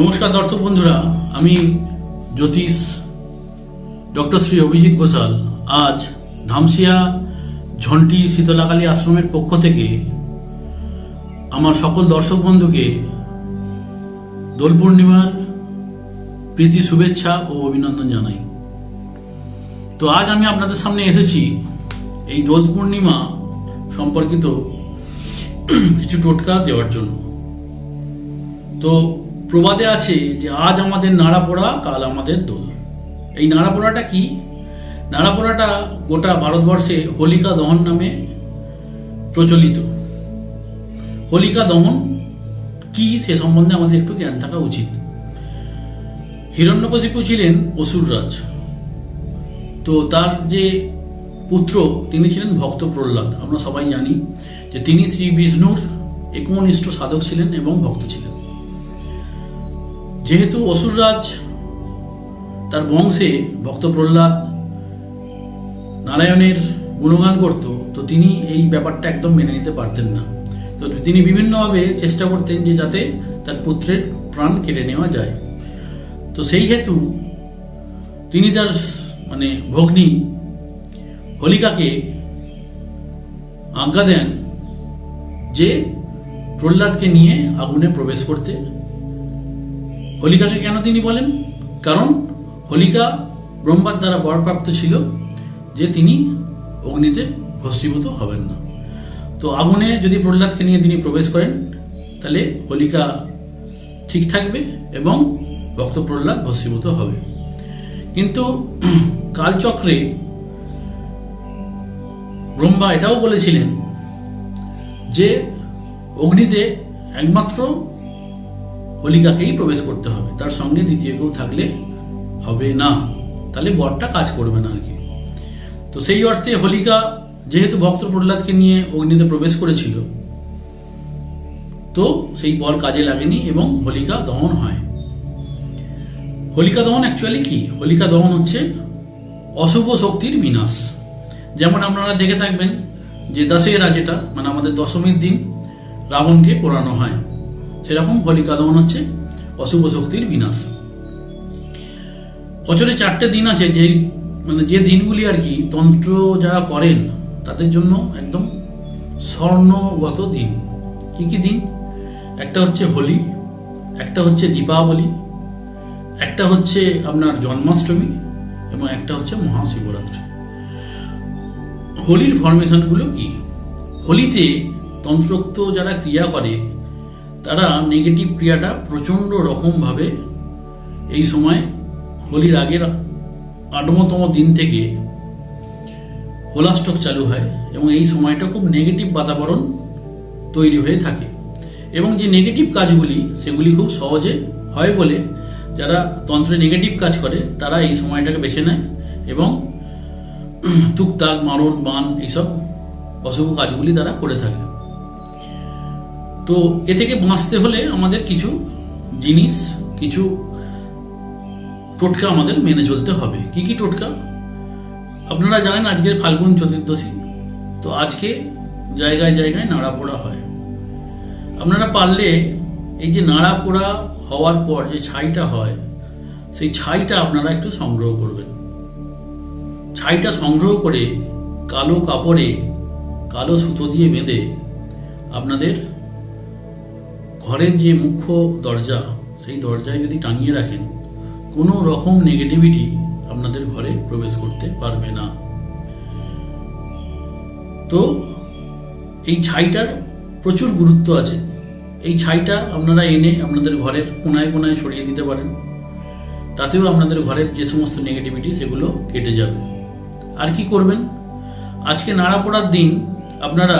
নমস্কার দর্শক বন্ধুরা, আমি জ্যোতিষ, ডক্টর শ্রী অভিজিৎ ঘোষাল। আজ ধামসিয়া ঝন্টি শীতলাকালী আশ্রমের পক্ষ থেকে আমার সকল দর্শক বন্ধুকে দোল পূর্ণিমার প্রীতি, শুভেচ্ছা ও অভিনন্দন জানাই। তো আজ আমি আপনাদের সামনে এসেছি এই দোল পূর্ণিমা সম্পর্কিত কিছু টোটকা দেওয়ার জন্য। তো প্রবাদে আছে যে আজ আমাদের নাড়া পোড়া, কাল আমাদের দোল। এই নাড়া পোড়াটা কি? নাড়া পোড়াটা গোটা ভারতবর্ষে হোলিকা দহন নামে প্রচলিত। হোলিকা দহন কি সে সম্বন্ধে আমাদের একটু জ্ঞান থাকা উচিত। হিরণ্যকশিপু ছিলেন অসুররাজ তো তার যে পুত্র, তিনি ছিলেন ভক্ত প্রহ্লাদ। আমরা সবাই জানি যে তিনি শ্রী বিষ্ণুর একনিষ্ঠ সাধক ছিলেন এবং ভক্ত ছিলেন। যেহেতু অসুররাজ, তার বংশে ভক্ত প্রহ্লাদ নারায়ণের গুণগান করত, তো তিনি এই ব্যাপারটা একদম মেনে নিতে পারতেন না। তো তিনি বিভিন্নভাবে চেষ্টা করতেন যে যাতে তার পুত্রের প্রাণ কেড়ে নেওয়া যায়। তো সেই হেতু তিনি তার মানে ভগ্নী হোলিকাকে আজ্ঞা দেন যে প্রহ্লাদকে নিয়ে আগুনে প্রবেশ করতে। হোলিকাকে কেন তিনি বলেন? কারণ হোলিকা ব্রহ্মার দ্বারা বরপ্রাপ্ত ছিল যে তিনি অগ্নিতে ভস্মীভূত হবেন না। তো আগুনে যদি প্রহ্লাদকে নিয়ে তিনি প্রবেশ করেন, তাহলে হোলিকা ঠিক থাকবে এবং ভক্ত প্রহ্লাদ ভস্মীভূত হবে। কিন্তু কালচক্রে ব্রহ্মা এটাও বলেছিলেন যে অগ্নিতে একমাত্র হোলিকাকেই প্রবেশ করতে হবে। তার সঙ্গে দ্বিতীয় কেউ থাকলে হবে না। তাহলে বরটা কাজ করবে না আর কি। তো সেই অর্থে হোলিকা যেহেতু ভক্ত প্রহ্লাদকে নিয়ে অগ্নিতে প্রবেশ করেছিল, তো সেই বর কাজে লাগেনি এবং হোলিকা দহন হয়। হোলিকা দহন অ্যাকচুয়ালি কি? হোলিকা দহন হচ্ছে অশুভ শক্তির বিনাশ। যেমন আপনারা দেখে থাকবেন যে দশেরা যেটা মানে আমাদের দশমীর দিন, রাবণকে পোড়ানো হয়। সেরকম হোলিকা দহন হচ্ছে, অশুভ শক্তির বিনাশ। বছরে চারটে দিন আছে যে মানে যে দিনগুলি আর কি তন্ত্র যারা করেন, তাদের জন্য একদম স্বর্ণগত দিন। কি কি দিন? একটা হচ্ছে হোলি, একটা হচ্ছে দীপাবলি, একটা হচ্ছে আপনার জন্মাষ্টমী এবং একটা হচ্ছে মহাশিবরাত্রি। হোলির ফরমেশনগুলো কি? হোলিতে তন্ত্রোক্ত যারা ক্রিয়া করে তারা নেগেটিভ ক্রিয়াটা প্রচণ্ড রকমভাবে এই সময় হোলির আগের আটমতম দিন থেকে হোলাস্টক চালু হয় এবং এই সময়টা খুব নেগেটিভ বাতাবরণ তৈরি হয়ে থাকে। এবং যে নেগেটিভ কাজগুলি, সেগুলি খুব সহজে হয় বলে যারা তন্ত্রে নেগেটিভ কাজ করে, তারা এই সময়টাকে বেছে নেয় এবং তুকতাক, মারণ, বান, এইসব অশুভ কাজগুলি তারা করে থাকে। তো এ থেকে বাঁচতে হলে আমাদের কিছু জিনিস, কিছু টোটকা আমাদের মেনে চলতে হবে। কি কি টোটকা? আপনারা জানেন আজকের ফাল্গুন চতুর্দশী, তো আজকে জায়গায় জায়গায় নাড়া পোড়া হয়। আপনারা পারলে এই যে নাড়া পোড়া হওয়ার পর যে ছাইটা হয়, সেই ছাইটা আপনারা একটু সংগ্রহ করবেন। ছাইটা সংগ্রহ করে কালো কাপড়ে কালো সুতো দিয়ে বেঁধে আপনাদের ঘরের যে মুখ্য দরজা, সেই দরজায় যদি টাঙিয়ে রাখেন, কোনো রকম নেগেটিভিটি আপনাদের ঘরে প্রবেশ করতে পারবে না। তো এই ছাইটার প্রচুর গুরুত্ব আছে। এই ছাইটা আপনারা এনে আপনাদের ঘরের কোনায় কোনায় ছড়িয়ে দিতে পারেন। তাতেও আপনাদের ঘরের যে সমস্ত নেগেটিভিটি সেগুলো কেটে যাবে। আর কি করবেন? আজকে নাড়া পড়ার দিন আপনারা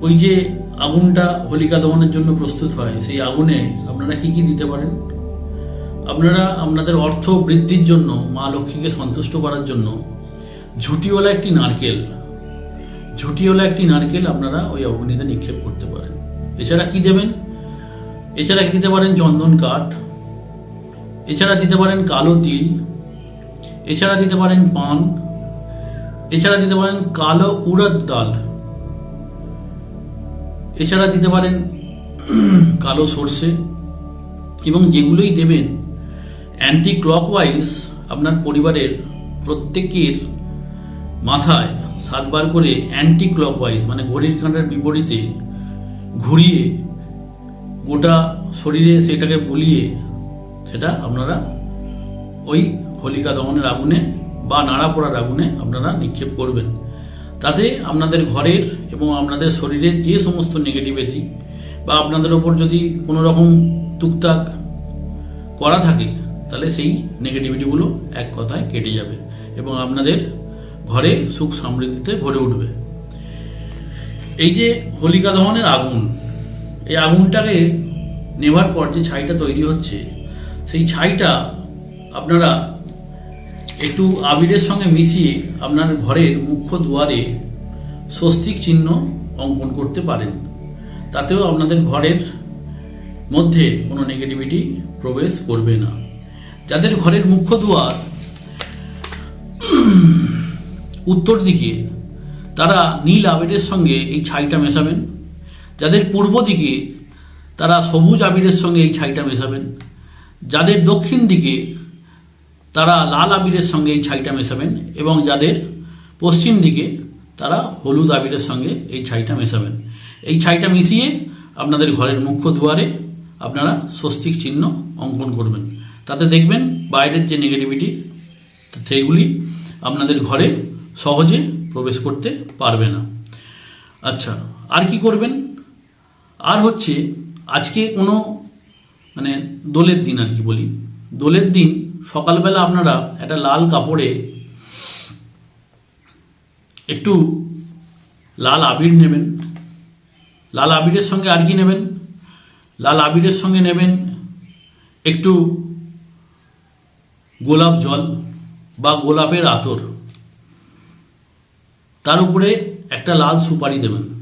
ওই যে আগুনটা হোলিকা দহনের জন্য প্রস্তুত হয়, সেই আগুনে আপনারা কি কি দিতে পারেন? আপনারা আপনাদের অর্থ বৃদ্ধির জন্য, মা লক্ষ্মীকে সন্তুষ্ট করার জন্য ঝুটিওয়ালা একটি নারকেল, ঝুটিওয়ালা একটি নারকেল আপনারা ওই অগ্নিতে নিক্ষেপ করতে পারেন। এছাড়া কি দেবেন? এছাড়া দিতে পারেন? চন্দন কাঠ, এছাড়া দিতে পারেন কালো তিল, এছাড়া দিতে পারেন পান, এছাড়া দিতে পারেন কালো উড়দ ডাল। এছাড়া দিতে পারেন কালো সর্ষে, এবং যেগুলোই দেবেন অ্যান্টি ক্লকওয়াইজ আপনার পরিবারের প্রত্যেকের মাথায় সাতবার করে অ্যান্টি ক্লকওয়াইজ মানে ঘড়ির কাঁটার বিপরীতে ঘুরিয়ে গোটা শরীরে সেটাকে বুলিয়ে সেটা আপনারা ওই হোলিকা দহনের আগুনে বা নাড়া পড়ার আগুনে আপনারা নিক্ষেপ করবেন। তাতে আপনাদের ঘরের এবং আপনাদের শরীরের যে সমস্ত নেগেটিভিটি বা আপনাদের ওপর যদি কোনো রকম টুকটাক করা থাকে, তাহলে সেই নেগেটিভিটিগুলো এক কথায় কেটে যাবে এবং আপনাদের ঘরে সুখ সমৃদ্ধিতে ভরে উঠবে। এই যে হোলিকা দহনের আগুন, এই আগুনটাকে নেভার পর যে ছাইটা তৈরি হচ্ছে, সেই ছাইটা আপনারা একটু আবিরের সঙ্গে মিশিয়ে আপনার ঘরের মুখ্য দুয়ারে স্বস্তিক চিহ্ন অঙ্কন করতে পারেন। তাতেও আপনাদের ঘরের মধ্যে কোনো নেগেটিভিটি প্রবেশ করবে না। যাদের ঘরের মুখ্য দুয়ার উত্তর দিকে, তারা নীল আবিরের সঙ্গে এই ছাইটা মেশাবেন। যাদের পূর্ব দিকে, তারা সবুজ আবিরের সঙ্গে এই ছাইটা মেশাবেন। যাদের দক্ষিণ দিকে তারা লাল আবিরের সঙ্গে এই ছাইটা মেশাবেন এবং যাদের পশ্চিম দিকে তারা হলুদ আবিরের সঙ্গে এই ছাইটা মেশাবেন। এই ছাইটা মিশিয়ে আপনাদের ঘরের মুখ্য দুয়ারে আপনারা স্বস্তিক চিহ্ন অঙ্কন করবেন। তাতে দেখবেন বাইরের যে নেগেটিভিটি সেইগুলি আপনাদের ঘরে সহজে প্রবেশ করতে পারবে না। আচ্ছা আর কি করবেন? আর হচ্ছে আজকে কোনো মানে দোলের দিন আর কি বলি। দোলের দিন সকালবেলা আপনারা একটা লাল কাপড়ে একটু লাল আবির নেবেন। লাল আবিরের সঙ্গে আর কি নেবেন? লাল আবিরের সঙ্গে নেবেন একটু গোলাপ জল বা গোলাপের আতর। তার উপরে একটা লাল সুপারি দেবেন।